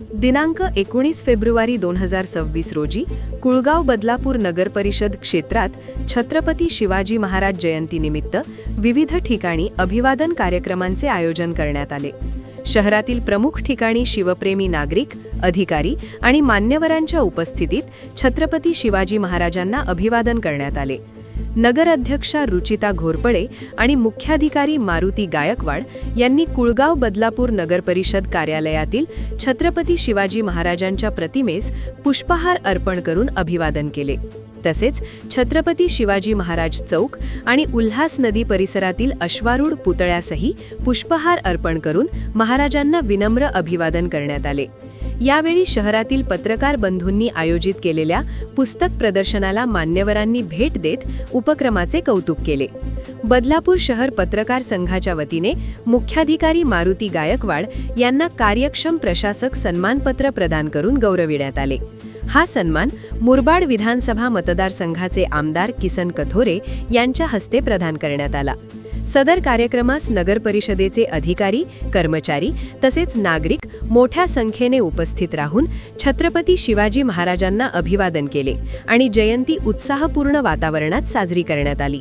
दिनांक एकोणीस फेब्रुवारी दोन हजार सव्वीस रोजी कुळगाव बदलापूर नगर परिषद क्षेत्रात छत्रपती शिवाजी महाराज जयंतीनिमित्त विविध ठिकाणी अभिवादन कार्यक्रमांचे आयोजन करण्यात आले. शहरातील प्रमुख ठिकाणी शिवप्रेमी नागरिक अधिकारी आणि मान्यवरांच्या उपस्थितीत छत्रपती शिवाजी महाराजांना अभिवादन करण्यात आले. नगराध्यक्षा रुचिता घोरपडे आणि मुख्याधिकारी मारुती गायकवाड यांनी कुळगाव बदलापूर नगरपरिषद कार्यालयातील छत्रपती शिवाजी महाराजांच्या प्रतिमेस पुष्पहार अर्पण करून अभिवादन केले. तसेच छत्रपती शिवाजी महाराज चौक आणि उल्हास नदी परिसरातील अश्वारूढ पुतळ्यासही पुष्पहार अर्पण करून महाराजांना विनम्र अभिवादन करण्यात आले. यावेळी शहरातील पत्रकार बंधूंनी आयोजित केलेल्या पुस्तक प्रदर्शनाला मान्यवरांनी भेट देत उपक्रमाचे कौतुक केले. बदलापूर शहर पत्रकार संघाच्या वतीने मुख्याधिकारी मारुती गायकवाड यांना कार्यक्षम प्रशासक सन्मानपत्र प्रदान करून गौरविण्यात आले. हा सन्मान मुरबाड विधानसभा मतदारसंघाचे आमदार किसन कथोरे यांच्या हस्ते प्रदान करण्यात आला. सदर कार्यक्रमास नगर परिषदेचे अधिकारी कर्मचारी तसेच नागरिक मोठ्या संख्येने उपस्थित राहून छत्रपती शिवाजी महाराजांना अभिवादन केले आणि जयंती उत्साहपूर्ण वातावरणात साजरी करण्यात आली.